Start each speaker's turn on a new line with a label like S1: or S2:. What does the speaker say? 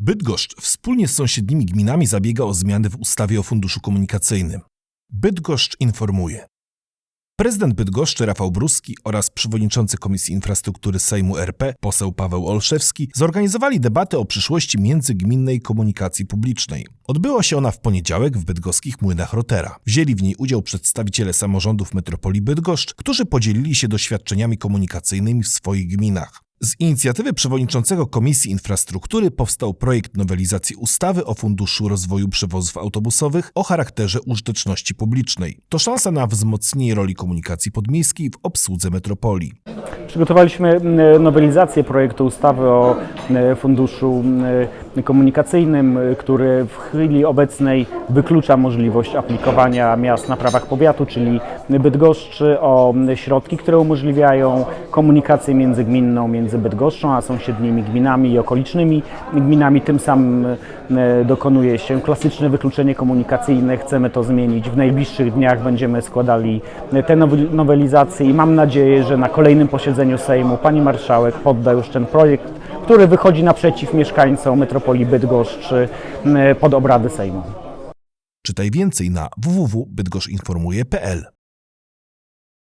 S1: Bydgoszcz wspólnie z sąsiednimi gminami zabiega o zmiany w ustawie o Funduszu Komunikacyjnym. Bydgoszcz informuje. Prezydent Bydgoszczy Rafał Bruski oraz przewodniczący Komisji Infrastruktury Sejmu RP poseł Paweł Olszewski zorganizowali debatę o przyszłości międzygminnej komunikacji publicznej. Odbyła się ona w poniedziałek w bydgoskich młynach Rotera. Wzięli w niej udział przedstawiciele samorządów metropolii Bydgoszcz, którzy podzielili się doświadczeniami komunikacyjnymi w swoich gminach. Z inicjatywy przewodniczącego Komisji Infrastruktury powstał projekt nowelizacji ustawy o Funduszu Rozwoju Przewozów Autobusowych o charakterze użyteczności publicznej. To szansa na wzmocnienie roli komunikacji podmiejskiej w obsłudze metropolii.
S2: Przygotowaliśmy m, nowelizację projektu ustawy o m, funduszu m, komunikacyjnym, m, który w chwili obecnej wyklucza możliwość aplikowania miast na prawach powiatu, czyli Bydgoszczy, o środki, które umożliwiają komunikację międzygminną między Bydgoszczą a sąsiednimi gminami i okolicznymi gminami. Tym samym m, dokonuje się klasyczne wykluczenie komunikacyjne. Chcemy to zmienić. W najbliższych dniach będziemy składali te nowelizacje i mam nadzieję, że na kolejnym posiedzeniu Sejmu pani marszałek podda już ten projekt, który wychodzi naprzeciw mieszkańcom metropolii Bydgoszczy m, pod obrady Sejmu.
S1: Czytaj więcej na www.bydgoszinformuje.pl